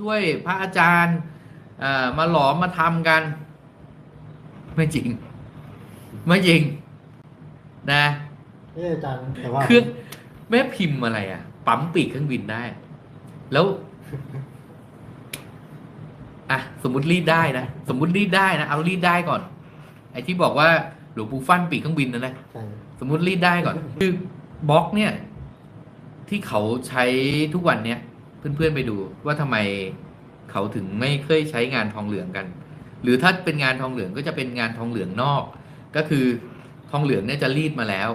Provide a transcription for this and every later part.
ช่วยพระอาจารย์เอ่อมาหลอมมาทำกัน ไม่จริง ไม่จริง นะเอออาจารย์แต่ว่าเครื่องแม่พิมพ์อะไรอะ ปั๊มปีกเครื่องบินได้ แล้วอะสมมติรีดได้นะสมมติรีดได้นะเอารีดได้ก่อน ไอ้ที่บอกว่าหลวงปู่ฟันปีกเครื่องบินนั่นแหละใช่สมมุติรีดได้ก่อน คือบล็อกเนี่ย ที่เขาใช้ทุกวันเนี้ย เพื่อนๆไปดูว่าทำไมเขาถึงไม่เคยใช้งานทองเหลืองกัน หรือถ้าเป็นงานทองเหลืองก็จะเป็นงานทองเหลืองนอก ก็คือทองเหลืองเนี่ยจะรีดมาแล้ว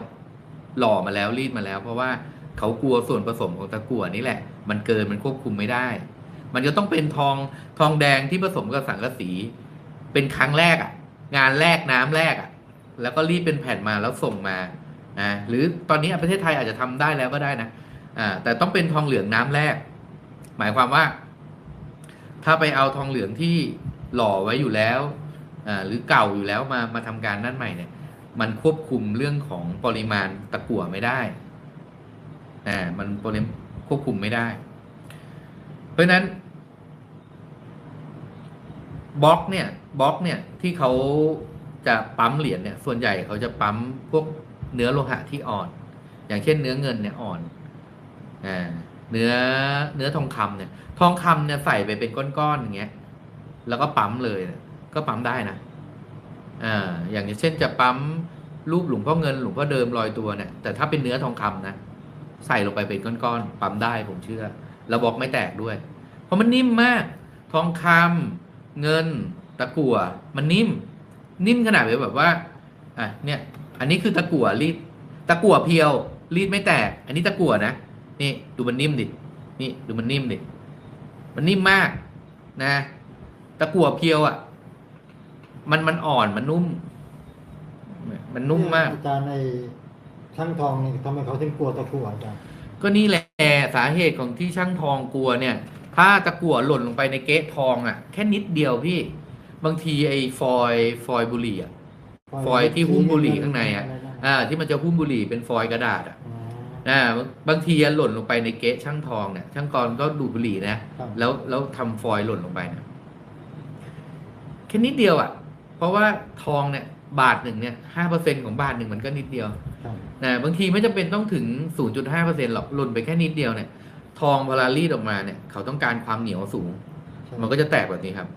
หล่อมาแล้วรีดมาแล้ว เพราะว่าเขากลัวส่วนผสมของตะกั่วนี่แหละ มันเกินมันควบคุมไม่ได้ มันจะต้องเป็นทองทองแดงที่ผสมกับสังกะสี เป็นครั้งแรกอะ่ะ งานแรกน้ำแรกอะ่ะ แล้วก็รีดเป็นแผ่นมาแล้วส่งมาอ่าหรือตอนนี้ประเทศไทยอาจจะทำได้แล้วก็ได้นะอ่าแต่ต้องเป็นทองเหลืองน้ำแรก หมายความว่า ถ้าไปเอาทองเหลืองที่หล่อไว้อยู่แล้วหรือเก่าอยู่แล้วมามาทำการนั่นใหม่เนี่ย มันควบคุมเรื่องของปริมาณตะกั่วไม่ได้อ่ามันปริมควบคุมไม่ได้ เพราะฉะนั้นบล็อกเนี่ยบล็อกเนี่ยที่เขาจะปั๊มเหรียญเนี่ยส่วนใหญ่เขาจะปั๊มพวกเนื้อโลหะที่อ่อน อย่างเช่นเนื้อเงินเนี่ยอ่อนอ่า เนื้อเนื้อทองคำเนี่ย ทองคำเนี่ยใส่ไปเป็นก้อนๆอย่างเงี้ย แล้วก็ปั๊มเลยเก็ปั๊มได้นะอ่าอย่างเช่นจะปั๊มรูปหลวงพ่อเงินหลวงพ่อเดิมลอยตัวเนี่ยแต่ถ้าเป็นเนื้อทองคำนะใส่ลงไปเป็นก้อนๆปั๊มได้ผมเชื่อแล้วบอกไม่แตกด้วย เพราะมันนิ่มมาก ทองคำเงิน ตะกั่วมันนิ่ม นิ่มขนาดแบบว่าอะเนี่ย อันนี้คือตะกั่วรีดตะกั่วเพียวรีดไม่แตก อันนี้ตะกั่วนะ นี่ดูมันนิ่มดินี่ดูมันนิ่มดิมันนิ่มมากนะ ตะกั่วเพียวอะ มันมันอ่อนมันนุ่ม มันนุ่มมากอาจารย์ในช่างทองนี่ทำไมเขาถึงกลัวตะกั่วอาจารย์ก็นี่แหละสาเหตุของที่ช่างทองกลัวเนี่ย ถ้าตะกั่วหล่นลงไปในเก๊ะทองอะ่ะ แค่นิดเดียวพี่ บางทีไอ้ฟอยล์ฟอยล์บุหรี่อะฟอยล์ที่หุ้มบุหรี่ข้างในอะอ่า ที่มันจะหุ้มบุหรี่เป็นฟอยล์กระดาษอะ อ๋ออ่าบางทีอะหล่นลงไปในเก๊ะช่างทองเนี่ยช่างกรก็ดูดบุหรี่นะครับแล้วแล้วทำฟอยล์หล่นลงไปนะแค่นิดเดียวอะ เพราะว่าทองเนี่ย บาทหนึ่งเนี่ยห้าเปอร์เซ็นของบาทหนึ่งมันก็นิดเดียวครับนะบางทีไม่จำเป็นต้องถึง0.5%หรอกหล่นไปแค่นิดเดียวเนี่ย ทองพอลารีดออกมาเนี่ย เขาต้องการความเหนียวสูงใช่มันก็จะแตกแบบนี้ครับ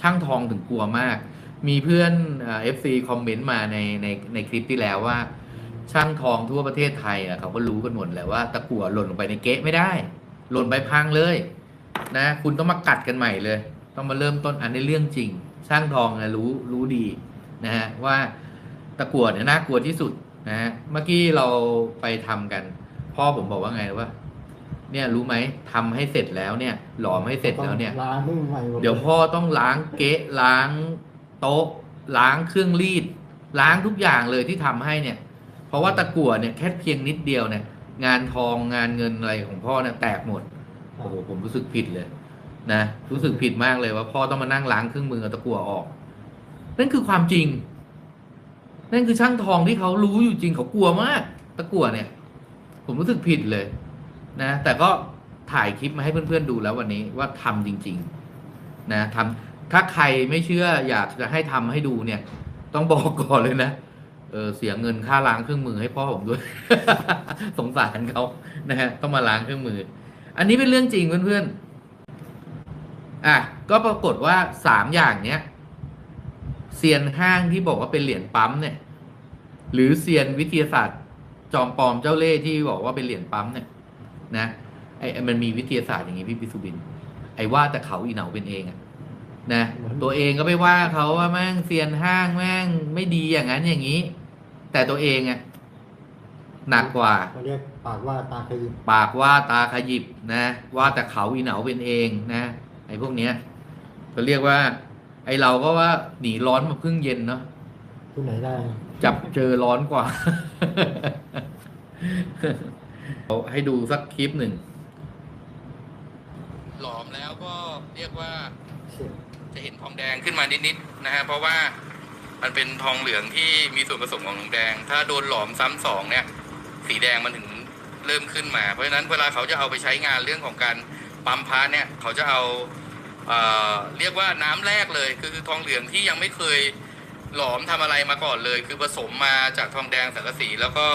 ช่างทองถึงกลัวมาก มีเพื่อนเอฟซีคอมเมนต์มาในในในคลิปที่แล้วว่า ช่างทองทั่วประเทศไทยอะเขาก็รู้กันหมดแหละว่าตะกั่วหล่นลงไปในเก๊ะไม่ได้ หล่นไปพังเลย นะ คุณต้องมากัดกันใหม่เลย ต้องมาเริ่มต้นอันนี้เรื่องจริง ช่างทองนะรู้รู้ดีนะฮะว่าตะกั่วเนี่ยน่ากลัวที่สุดนะฮะเมื่อกี้เราไปทำกัน พ่อผมบอกว่าไงว่าเนี่ยรู้ไหมทำให้เสร็จแล้วเนี่ย หลอมให้เสร็จแล้วเนี่ยต้องล้างมือใหม่หมเดี๋ยวพ่อต้องล้างเก๊ะล้างโต๊ะ ล้างเครื่องรีด ล้างทุกอย่างเลยที่ทำให้เนี่ย เพราะว่าตะกั่วเนี่ยแค่เพียงนิดเดียวเนี่ย งานทองงานเงินอะไรของพ่อเนี่ยแตกหมดโอ้โหผมรู้สึกผิดเลย นะรู้สึกผิดมากเลยว่าพ่อต้องมานั่งล้างเครื่องมือเอาตะกั่วออก นั่นคือความจริง นั่นคือช่างทองที่เขารู้อยู่จริงเขากลัวมาก ตะกั่วเนี่ย ผมรู้สึกผิดเลย นะ แต่ก็ถ่ายคลิปมาให้เพื่อนๆดูแล้ววันนี้ว่าทำจริง ๆ นะทำถ้าใครไม่เชื่ออยากจะให้ทำให้ดูเนี่ย ต้องบอกก่อนเลยนะ เออเสียเงินค่าล้างเครื่องมือให้พ่อผมด้วย สงสารเขานะฮะต้องมาล้างเครื่องมือ อันนี้เป็นเรื่องจริงเพื่อนๆอะก็ปรากฏว่าสามอย่างเนี้ยเซียนห้างที่บอกว่าเป็นเหรียญปั๊มเนี่ย หรือเซียนวิทยาศาสตร์ จอมปลอมเจ้าเล่ห์ที่บอกว่าเป็นเหรียญปั๊มเนี่ย นะไอ้มันมีวิทยาศาสตร์อย่างงี้พี่ปิสุบิน ไอ้ว่าแต่เขาอีเหนาเป็นเองอะนะตัวเองก็ไปว่าเขาว่าแม่งเซียนห้างแม่งไม่ดีอย่างนั้นอย่างนี้ แต่ตัวเองอะหนักกว่าเขาเรียกปากว่าตาขยิบปากว่าตาขยิบนะว่าแต่เขาอีเหนาเป็นเองนะไอ้พวกเนี้ยก็เรียกว่า ไอ้เราก็ว่าหนีร้อนมาพึ่งเย็นเนาะที่ไหนได้ จับเจอร้อนกว่าเอาให้ดูสักคลิปหนึ่ง หลอมแล้วก็เรียกว่าเสียจะเห็นทองแดงขึ้นมานิดๆนะฮะเพราะว่า มันเป็นทองเหลืองที่มีส่วนผสมของทองแดง ถ้าโดนหลอมซ้ำสองเนี่ย สีแดงมันถึงเริ่มขึ้นมา เพราะฉะนั้นเวลาเขาจะเอาไปใช้งานเรื่องของการปั๊มพระเนี่ยเขาจะเอาเอ่อเรียกว่าน้ำแรกเลยคือทองเหลืองที่ยังไม่เคยหลอมทำอะไรมาก่อนเลย คือผสมมาจากทองแดงสังกะสีแล้วก็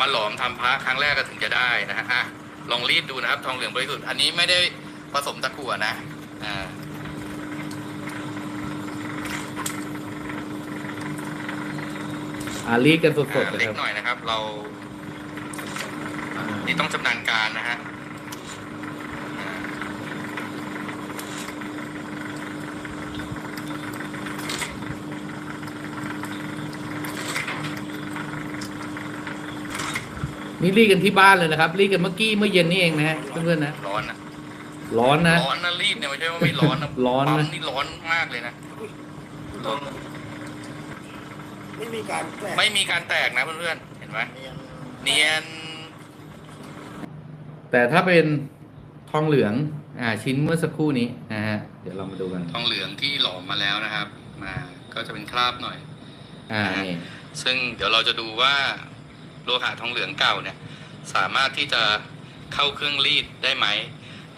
มาหลอมทำพระครั้งแรกก็ถึงจะได้นะฮะลองรีดดูนะครับ ทองเหลืองบริสุทธิ์อันนี้ไม่ได้ผสมตะกั่วนะอ่า อ่ารีดกันสดๆอ่านะเล็คกรับหน่อยนะครับ เรานี่ต้องชำนาญการนะฮะอ่านี่รีดกันที่บ้านเลยนะครับ รีดกันเมื่อกี้เมื่อเย็นนี่เองนะฮะเพื่อนๆนะร้อนนะร้อนนะ ร้อนนะรีดเนี่ยไม่ใช่ว่าไม่ร้อนนะร้อนนะ ปั๊มนี่ร้อนมากเลยนะร้อน ไม่มีการแกล้งไม่มีการแตกนะเพื่อนๆเห็นไหมเนียนเนียน แต่ถ้าเป็นทองเหลือง อ่า ชิ้นเมื่อสักครู่นี้นะฮะเดี๋ยวเรามาดูกัน ทองเหลืองที่หลอมมาแล้วนะครับมาก็จะเป็นคราบหน่อย อ่านี่ซึ่งเดี๋ยวเราจะดูว่าโลหะทองเหลืองเก่าเนี่ย สามารถที่จะเข้าเครื่องรีดได้ไหม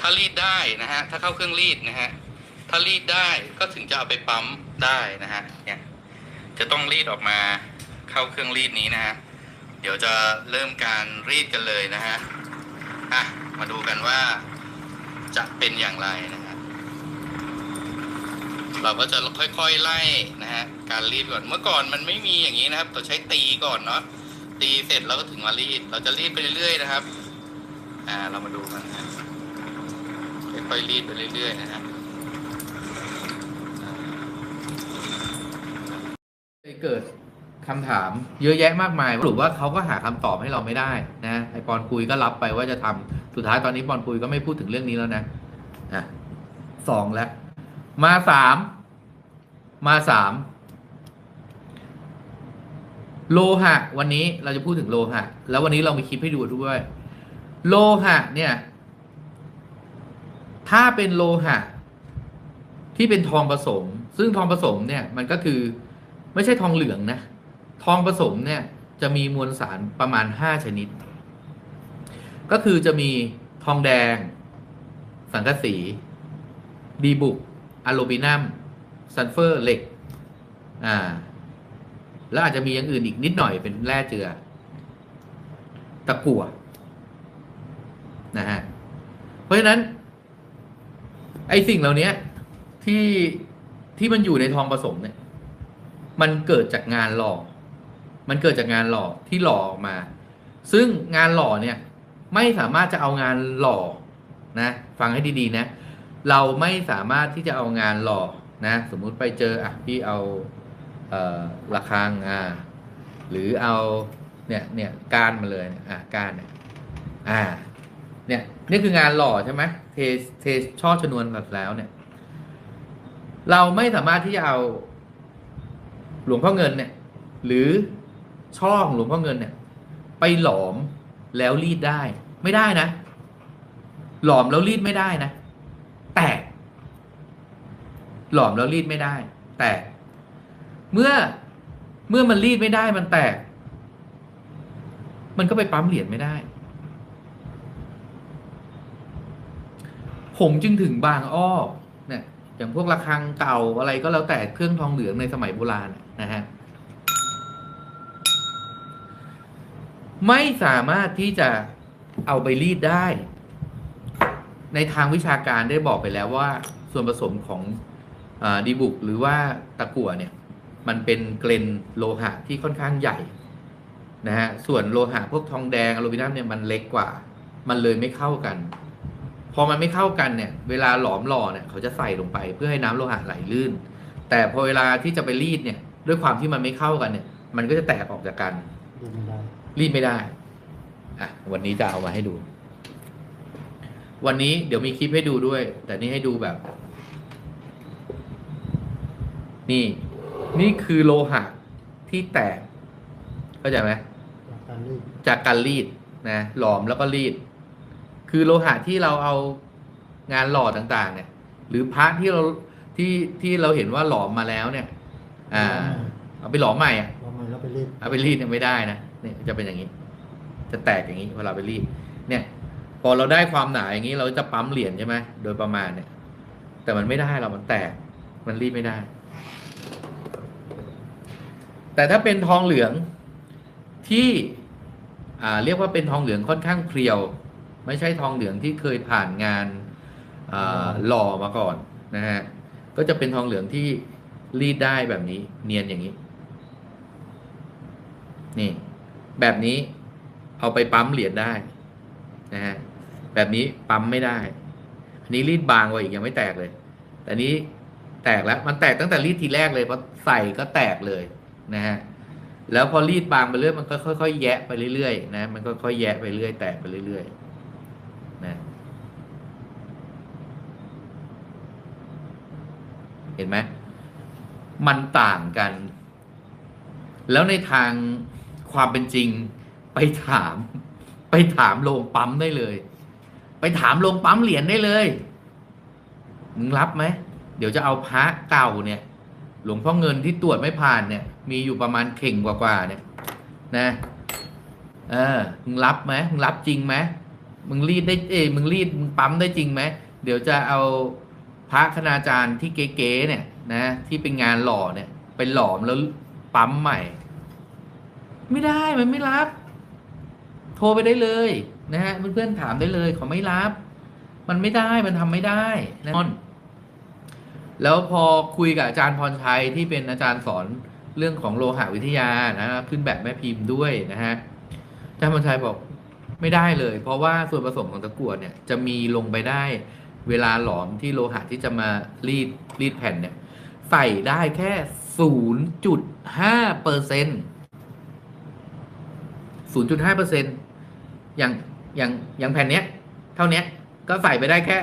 ถ้ารีดได้นะฮะ ถ้าเข้าเครื่องรีดนะฮะ ถ้ารีดได้ก็ถึงจะเอาไปปั๊มได้นะฮะ เนี่ย จะต้องรีดออกมาเข้าเครื่องรีดนี้นะฮะ เดี๋ยวจะเริ่มการรีดกันเลยนะฮะอะมาดูกันว่าจะเป็นอย่างไรนะฮะเราก็จะค่อยๆไล่นะฮะการรีดก่อน เมื่อก่อนมันไม่มีอย่างนี้นะครับเราใช้ตีก่อนเนาะ ตีเสร็จเราก็ถึงมารีด เราจะรีดไปเรื่อยๆนะครับ อ่า เรามาดูกันนะฮะค่อยๆรีดไปเรื่อยๆนะฮะ เกิดคำถามเยอะแยะมากมายสรุปว่าเขาก็หาคำตอบให้เราไม่ได้นะไอปอนคุยก็รับไปว่าจะทำสุดท้ายตอนนี้ปอนคุยก็ไม่พูดถึงเรื่องนี้แล้วนะอะสองแล้ว มาสามมาสามโลหะ วันนี้เราจะพูดถึงโลหะ แล้ววันนี้เรามีคลิปให้ดูด้วย โลหะ เนี่ย ถ้าเป็นโลหะ ที่เป็นทองผสม ซึ่งทองผสมเนี่ย มันก็คือ ไม่ใช่ทองเหลืองนะ ทองผสมเนี่ยจะมีมวลสารประมาณห้าชนิด ก็คือจะมีทองแดง สังกะสี ดีบุกอะลูมิเนียมซัลเฟอร์เหล็ก อ่า แล้วอาจจะมีอย่างอื่นอีกนิดหน่อยเป็นแร่เจือ ตะกั่วนะฮะ เพราะฉะนั้น ไอสิ่งเหล่านี้ที่ที่มันอยู่ในทองผสมเนี่ย มันเกิดจากงานหล่อ มันเกิดจากงานหล่อที่หล่อออกมา ซึ่งงานหล่อเนี่ยไม่สามารถจะเอางานหล่อนะ ฟังให้ดีๆนะ เราไม่สามารถที่จะเอางานหล่อนะ สมมุติไปเจออะพี่เอาเอ่อระฆังอ่าหรือเอาเนี่ยเนี่ยกานมาเลยอะกานเนี่ยอ่าเนี่ยนี่คืองานหล่อใช่ไหมเทเทช่อชนวนแบบแล้วเนี่ย เราไม่สามารถที่จะเอา หลวงพ่อเงินเนี่ยหรือช่องหลวงพ่อเงินเนี่ยไปหลอมแล้วรีดได้ ไม่ได้นะ หลอมแล้วรีดไม่ได้นะ แตกหลอมแล้วรีดไม่ได้ แตกเมื่อเมื่อมันรีดไม่ได้มันแตก มันก็ไปปั๊มเหรียญไม่ได้ ผมจึงถึงบางอ้อ อย่างพวกระฆังเก่าอะไรก็แล้วแต่เครื่องทองเหลืองในสมัยโบราณนะฮะไม่สามารถที่จะเอาไปรีดได้ ในทางวิชาการได้บอกไปแล้วว่าส่วนผสมของอดีบุกหรือว่าตะกั่วเนี่ย มันเป็นเกลนโลหะที่ค่อนข้างใหญ่นะฮะส่วนโลหะพวกทองแดงอลูมิเนียมเนี่ยมันเล็กกว่า มันเลยไม่เข้ากัน พอมันไม่เข้ากันเนี่ย เวลาหลอมหล่อเนี่ยเขาจะใส่ลงไปเพื่อให้น้ำโลหะไหลลื่น แต่พอเวลาที่จะไปรีดเนี่ย ด้วยความที่มันไม่เข้ากันเนี่ย มันก็จะแตกออกจากกันรีดไม่ได้อะวันนี้จะเอามาให้ดู วันนี้เดี๋ยวมีคลิปให้ดูด้วย แต่นี่ให้ดูแบบ นี่ นี่คือโลหะที่แตกเข้าใจไหมจากการรีดจากการรีดนะหลอมแล้วก็รีด คือโลหะที่เราเอางานหล่อต่างๆ เนี่ย หรือพระที่เราที่ที่เราเห็นว่าหลอมมาแล้วเนี่ย อ่า เอาไปหลอมใหม่อะเราไม่เราไปรีดเอาไปรีดเนี่ยไม่ได้นะเนี่ยจะเป็นอย่างนี้ จะแตกอย่างนี้เวลาไปรีด เนี่ย พอเราได้ความหนาอย่างนี้เราจะปั๊มเหรียญใช่ไหมโดยประมาณเนี่ย แต่มันไม่ได้เรามันแตก มันรีดไม่ได้ แต่ถ้าเป็นทองเหลืองที่ อ่า เรียกว่าเป็นทองเหลืองค่อนข้างเพรียว ไม่ใช่ทองเหลืองที่เคยผ่านงานอ่าหล่อมาก่อนนะฮะก็จะเป็นทองเหลืองที่รีดได้แบบนี้ เนียนอย่างนี้ นี่ แบบนี้เอาไปปั๊มเหรียญได้นะฮะแบบนี้ปั๊มไม่ได้ อันนี้รีดบางกว่าอีกยังไม่แตกเลย แต่อันนี้แตกแล้วมันแตกตั้งแต่รีดทีแรกเลยพอใส่ก็แตกเลยนะฮะแล้วพอรีดบางไปเรื่อยมันก็ค่อยๆแยะไปเรื่อยๆนะมันก็ค่อยๆแยะไปเรื่อยแตกไปเรื่อยๆนะ เห็นไหมมันต่างกัน แล้วในทางความเป็นจริงไปถาม ไปถามโรงปั๊มได้เลย ไปถามโรงปั๊มเหรียญได้เลยมึงรับไหมเดี๋ยวจะเอาพระเก่าเนี่ย หลวงพ่อเงินที่ตรวจไม่ผ่านเนี่ย มีอยู่ประมาณเข่งกว่าๆเนี่ย นะ เออมึงรับไหมมึงรับจริงไหมมึงรีดได้เอยมึงรีดมึงปั๊มได้จริงไหมเดี๋ยวจะเอา พระคณาจารย์ที่เก๋ๆเนี่ยนะที่เป็นงานหล่อเนี่ยไปหลอมแล้วปั๊มใหม่ ไม่ได้มันไม่รับ โทรไปได้เลยนะฮะเพื่อนๆถามได้เลยเขาไม่รับ มันไม่ได้มันทำไม่ได้นะแล้วพอคุยกับอาจารย์พรชัยที่เป็นอาจารย์สอนเรื่องของโลหะวิทยานะขึ้นแบบแม่พิมพ์ด้วยนะฮะอาจารย์พรชัยบอกไม่ได้เลย เพราะว่าส่วนผสมของตะกั่วเนี่ยจะมีลงไปได้ เวลาหลอมที่โลหะที่จะมารีดรีดแผ่นเนี่ยใส่ได้แค่ศูนย์จุดห้าเปอร์เซ็นต์เปอร์เซ็นต์อย่างอย่างอย่างแผ่นเนี้ย เท่าเนี้ยก็ใส่ไปได้แค่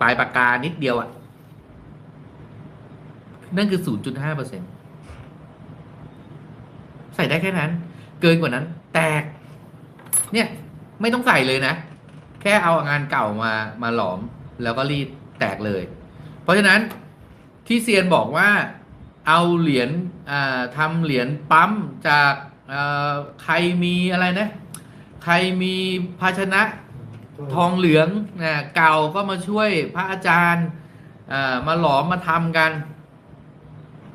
ปลายปากกานิดเดียวอะ่ะ นั่นคือศูนย์จุดห้าเปอร์เซ็นต์ใส่ได้แค่นั้น เกินกว่านั้น แตก เนี่ย ไม่ต้องใส่เลยนะ แค่เอางานเก่ามามาหลอมแล้วก็รีดแตกเลย เพราะฉะนั้นที่เซียนบอกว่าเอาเหรียญทำเหรียญปั๊มจากใครมีอะไรนะ ใครมีภาชนะทองเหลืองนะเก่าก็มาช่วยพระอาจารย์มาหลอมมาทำกัน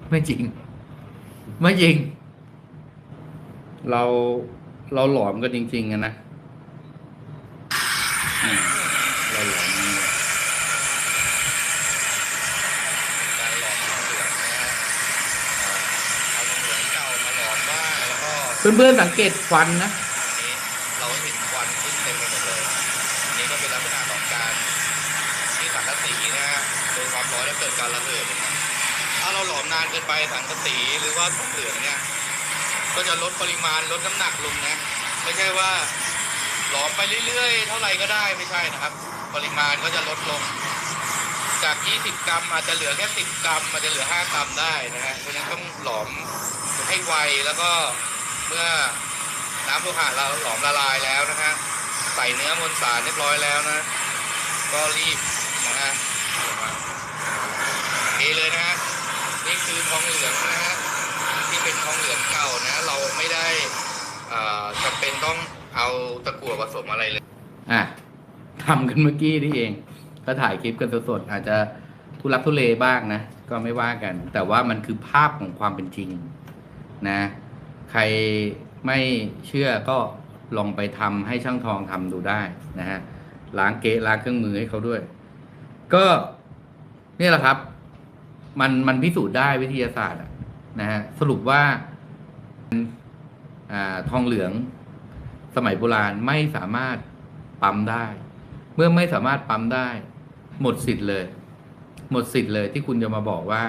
ไม่จริง ไม่จริง เราเราหลอมกันจริงๆอะ นะอืมเราหลอมกันการหลอมทองเหลืองนะฮะเอาทองเหลืองเก่ามาหลอมบ้างแล้วก็เพื่อนๆสังเกตควันนะอันนี้เราเห็นควันขึ้นเต็มไปหมดเลยอันนี้ก็เป็นลักษณะของการที่สังกะสีนะฮะโดนความร้อนแล้วเกิดการระเบิดนะครับถ้าเราหลอมนานเกินไปสังกะสีหรือว่าทองเหลืองเนี่ยก็จะลดปริมาณลดน้ำหนักลงนะ ไม่ใช่ว่า หลอมไปเรื่อยๆ เท่าไหร่ก็ได้ไม่ใช่นะครับ ปริมาณก็จะลดลง จาก 20 กรัมอาจจะเหลือแค่ 10 กรัมอาจจะเหลือ 5 กรัมได้นะฮะเพราะฉะนั้นต้องหลอมให้ไวแล้วก็เมื่อน้ำโลหะเราหลอมละลายแล้วนะฮะใส่เนื้อมวลสารเรียบร้อยแล้วนะ ก็รีบนะฮะเทเลยนะฮะนี่คือทองเหลืองนะฮะที่เป็นทองเหลืองเก่านะ เราไม่ได้อ่าจำเป็นต้อง เอาตะกั่วผสมอะไรเลย อะทำกันเมื่อกี้นี่เอง ก็ถ่ายคลิปกันสดๆอาจจะทุลักทุเลบ้างนะ ก็ไม่ว่ากัน แต่ว่ามันคือภาพของความเป็นจริงนะ ใครไม่เชื่อก็ลองไปทำให้ช่างทองทำดูได้นะฮะล้างเกะล้างเครื่องมือให้เขาด้วย ก็นี่แหละครับ มันมันพิสูจน์ได้วิทยาศาสตร์นะฮะสรุปว่าอ่าทองเหลือง สมัยโบราณไม่สามารถปั๊มได้ เมื่อไม่สามารถปั๊มได้ หมดสิทธิ์เลย หมดสิทธิ์เลยที่คุณจะมาบอกว่า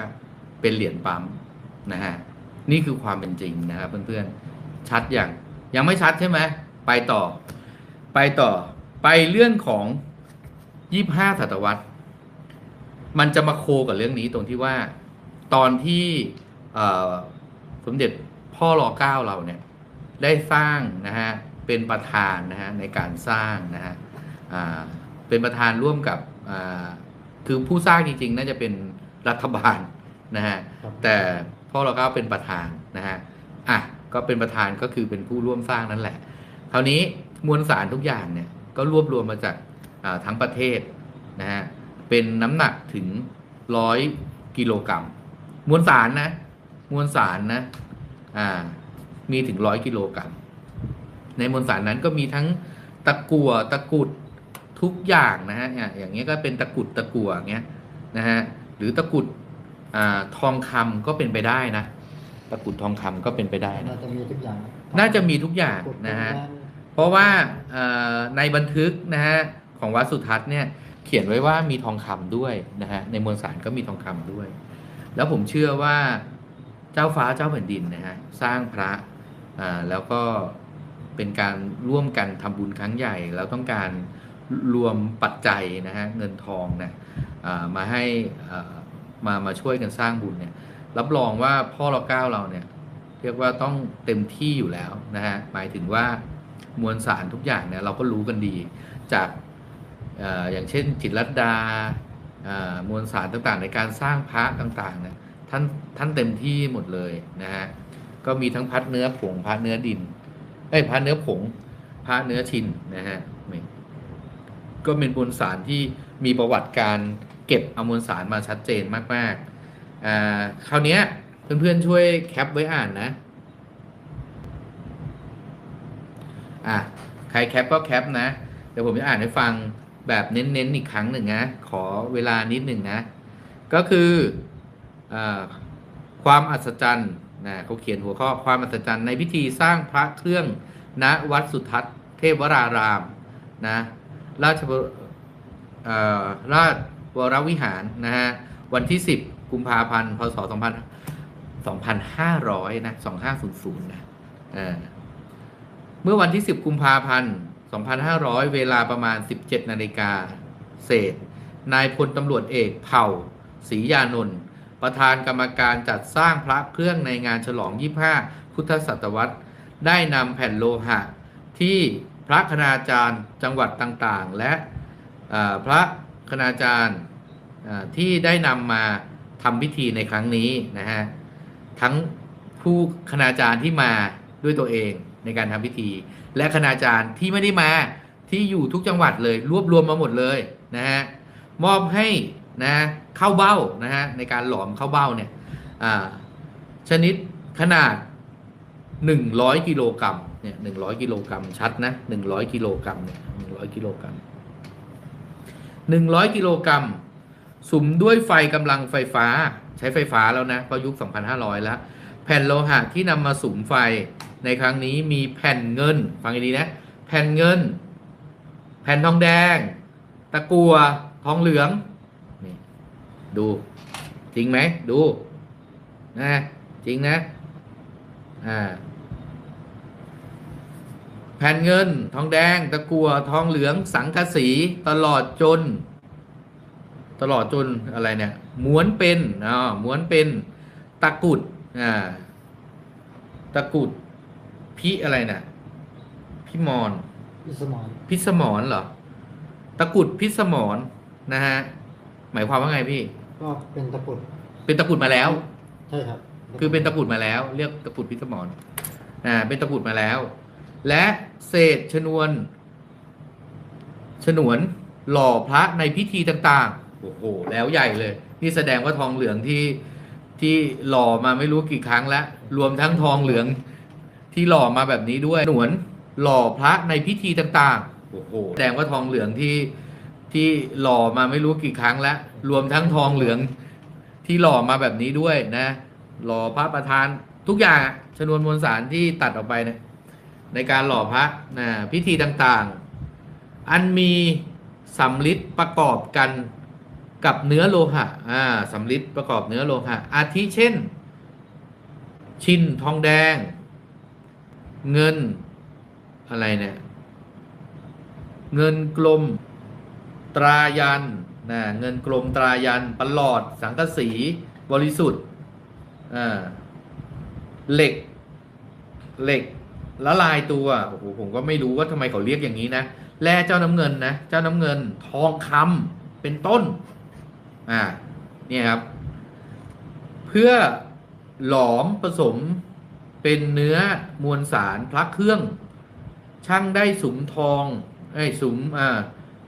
เป็นเหรียญปั๊มนะฮะนี่คือความเป็นจริงนะครับเพื่อนๆชัดอย่างยังไม่ชัดใช่ไหมไปต่อ ไปต่อไปเรื่องของยี่ห้าศตวรรษ มันจะมาโคกับเรื่องนี้ตรงที่ว่า ตอนที่สมเด็จพ่อรอเก้าเราเนี่ย ได้สร้างนะฮะ เป็นประธานนะฮะในการสร้างนะฮะอ่าเป็นประธานร่วมกับอ่าคือผู้สร้างจริงๆ น่าจะเป็นรัฐบาลนะฮะครับแต่พ่อเราก็เป็นประธานนะฮะอะก็เป็นประธานก็คือเป็นผู้ร่วมสร้างนั่นแหละคราวนี้มวลสารทุกอย่างเนี่ยก็รวบรวมมาจากอ่าทั้งประเทศนะฮะเป็นน้ำหนักถึงร้อยกิโลกรัมมวลสารนะมวลสารนะอ่ามีถึงร้อยกิโลกรัม ในมวลสารนั้นก็มีทั้งตะกั่วตะกรุดทุกอย่างนะฮะเนี่ยอย่างเงี้ยก็เป็นตะกรุดตะกั่วอย่างเงี้ยนะฮะหรือตะกรุดอ่าทองคำก็เป็นไปได้นะตะกรุดทองคำก็เป็นไปได้น่านะจะมีทุกอย่างน่าจะมีทุกอย่างนะฮะเพราะว่าเอ่อในบันทึกนะฮะของวัดสุทัศน์เนี่ยเขียนไว้ว่ามีทองคำด้วยนะฮะในมวลสารก็มีทองคำด้วย แล้วผมเชื่อว่าเจ้าฟ้าเจ้าแผ่นดินนะฮะสร้างพระอ่าแล้วก็ เป็นการร่วมกันทำบุญครั้งใหญ่แล้วต้องการรวมปัจจัยนะฮะเงินทองนะมาให้มามาช่วยกันสร้างบุญเนี่ยรับรองว่าพ่อเราเก้าเราเนี่ยเรียกว่าต้องเต็มที่อยู่แล้วนะฮะหมายถึงว่ามวลสารทุกอย่างเนี่ยเราก็รู้กันดีจากอย่างเช่นจิตรลดดามวลสารต่างๆ ในการสร้างพระต่างๆเนี่ยท่านท่านเต็มที่หมดเลยนะฮะก็มีทั้งพัดเนื้อผงพัดเนื้อดิน เอ้ยพัดเนื้อผงพัดเนื้อชินนะฮะก็เป็นมวลสารที่มีประวัติการเก็บเอามวลสารมาชัดเจนมากๆอ่าคราวเนี้ยเพื่อนๆช่วยแคปไว้อ่านนะอะใครแคปก็แคปนะ เดี๋ยวผมจะอ่านให้ฟังแบบเน้นๆอีกครั้งหนึ่งนะ ขอเวลานิดหนึ่งนะ ก็คืออาความอัศจรรย์ นะเขาเขียนหัวข้อความอัศจรรย์ในพิธีสร้างพระเครื่องณวัดสุทัศน์เทพวรารามนะราชราชวรวิหารนะฮะวันที่ 10 กุมภาพันธ์พศ2000 2,500นะ2500นะเออเมื่อวันที่ 10 กุมภาพันธ์ 2,500 เวลาประมาณ 17 นาฬิกาเศษ นายพลตำรวจเอกเผ่าศรียานนท์ ประธานกรรมการจัดสร้างพระเครื่องในงานฉลอง 25 พุทธศตวรรษ ได้นำแผ่นโลหะ ที่พระคณาจารย์จังหวัดต่างๆ และพระคณาจารย์ที่ได้นำมาทำพิธีในครั้งนี้นะฮะทั้งผู้คณาจารย์ที่มาด้วยตัวเองในการทำพิธี และคณาจารย์ที่ไม่ได้มาที่อยู่ทุกจังหวัดเลยรวบรวมมาหมดเลยนะฮะมอบให้นะ ข้าเบ้านะฮะในการหลอมข้าเบ้าเนี่ยชนิดขนาด 100กิโลกรัมเนี่ย100กิโลกรัมชัดนะ100กิโลกรัมเนี่ย100กิโลกรัม100กิโลกรัมสุมด้วยไฟกำลังไฟฟ้าใช้ไฟฟ้าแล้วนะเพราะยุค 2,500 แล้ว แผ่นโลหะที่นำมาสุมไฟในครั้งนี้มีแผ่นเงิน ฟังให้ดีนะ แผ่นเงิน แผ่นทองแดง ตะกัวทองเหลือง ดู จริงไหมดูนะจริงนะอ่าแผ่นเงิน ทองแดง ตะกัวทองเหลือง สังกะสี ตลอดจน ตลอดจนอะไรเนี่ยม้วนเป็นอ่าม้วนเป็น ตะกรุดอ่าตะกรุดพิอะไรนะพิมอนอิสมอนพิสมรเหรอ ตะกรุดพิสมรนะฮะ หมายความว่าไงพี่ ก็เป็นตะกรุดเป็นตะกรุดมาแล้ว ใช่ครับคือเป็นตะกรุดมาแล้ว เรียกตะกรุดพิสมรอ่าเป็นตะกรุดมาแล้ว และเศษชนวน ฉนวนหล่อพระในพิธีต่างๆ โอ้โห แล้วใหญ่เลย นี่แสดงว่าทองเหลืองที่ที่หล่อมาไม่รู้กี่ครั้งแล้ว รวมทั้งทองเหลืองที่หล่อมาแบบนี้ด้วยฉนวนหล่อพระในพิธีต่างๆ โอ้โห แสดงว่าทองเหลืองที่ ที่หล่อมาไม่รู้กี่ครั้งแล้ว รวมทั้งทองเหลืองที่หล่อมาแบบนี้ด้วยนะ หล่อพระประธานทุกอย่างชนวนมวลสารที่ตัดออกไปเนี่ยในการหล่อพระนะพิธีต่างๆ อันมีสำลิดประกอบกันกับเนื้อโลหะอ่าสำลิดประกอบเนื้อโลหะ อาทิเช่น ชินทองแดง เงินอะไรเนี่ย เงินกลม ตรายันนะเงินกลมตรายันประหลอด สังกะสีบริสุทธิ์อ่าเหล็ก เหล็กละลายตัวโอ้โหผมก็ไม่รู้ว่าทำไมเขาเรียกอย่างนี้นะแร่เจ้าน้ำเงินนะเจ้าน้ำเงินทองคำเป็นต้นอ่าเนี่ยครับ เพื่อหลอมผสมเป็นเนื้อมวลสารพระเครื่อง ช่างได้สุมทองไอ้สุมอ่า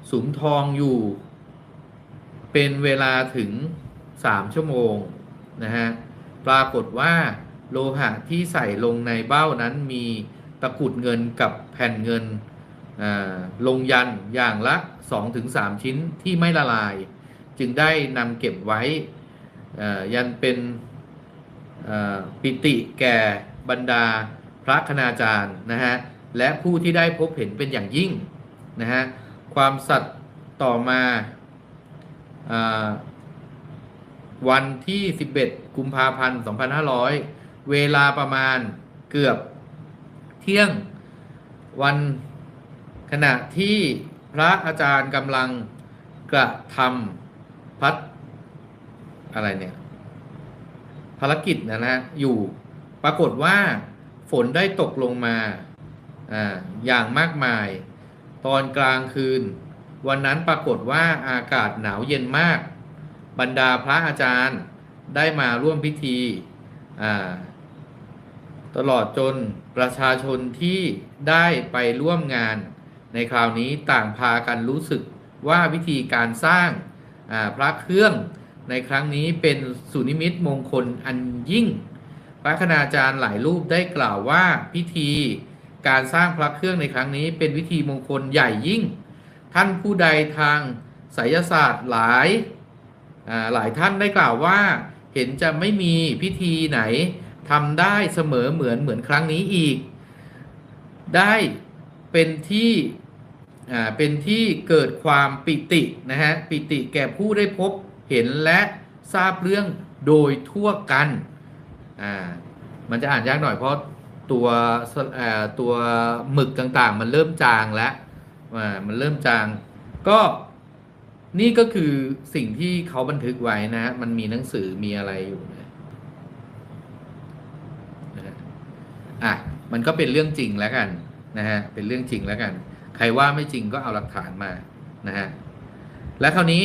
สุมทองอยู่ เป็นเวลาถึงสามชั่วโมงนะฮะปรากฏว่าโลหะที่ใส่ลงในเบ้านั้นมีตะกุดเงินกับแผ่นเงินลงยันอย่างละ 2-3 ชิ้นที่ไม่ละลาย จึงได้นำเก็บไว้ยันเป็นปิติแก่บรรดาพระคณาจารย์นะฮะและผู้ที่ได้พบเห็นเป็นอย่างยิ่งนะฮะ ความสัตย์ต่อมาอวันที่ 11 กุมภาพันธ์ 2500 เวลาประมาณเกือบเที่ยงวันขณะที่พระอาจารย์กำลังกระทำพัดอะไรเนี่ย ภารกิจนะนะอยู่ปรากฏว่าฝนได้ตกลงมา อ่า อย่างมากมาย ตอนกลางคืน วันนั้นปรากฏว่าอากาศหนาวเย็นมาก บรรดาพระอาจารย์ได้มาร่วมพิธีตลอดจนประชาชนที่ได้ไปร่วมงาน ในคราวนี้ต่างพากันรู้สึกว่าวิธีการสร้างาพระเครื่องในครั้งนี้เป็นสุนิมิตมงคลอันยิ่ง พระคณาจารย์หลายรูปได้กล่าวว่าพิธี การสร้างพระเครื่องในครั้งนี้เป็นวิธีมงคลใหญ่ยิ่ง ท่านผู้ใดทางไสยศาสตร์หลายหลายท่านได้กล่าวว่า เห็นจะไม่มีพิธีไหนทำได้เสมอเหมือนเหมือนครั้งนี้อีก ได้เป็นที่เป็นที่เกิดความปิตินะฮะปิติแก่ผู้ได้พบเห็นและทราบเรื่องโดยทั่วกัน อ่า มันจะอ่านยากหน่อยเพราะ ตัวสอ่าตัวหมึกต่างๆ มันเริ่มจางแล้วมันเริ่มจาง ก็นี่ก็คือสิ่งที่เขาบันทึกไว้นะ มันมีหนังสือมีอะไรอยู่นะนะฮะอะมันก็เป็นเรื่องจริงแล้วกันนะฮะเป็นเรื่องจริงแล้วกัน ใครว่าไม่จริงก็เอาหลักฐานมานะฮะและคราวนี้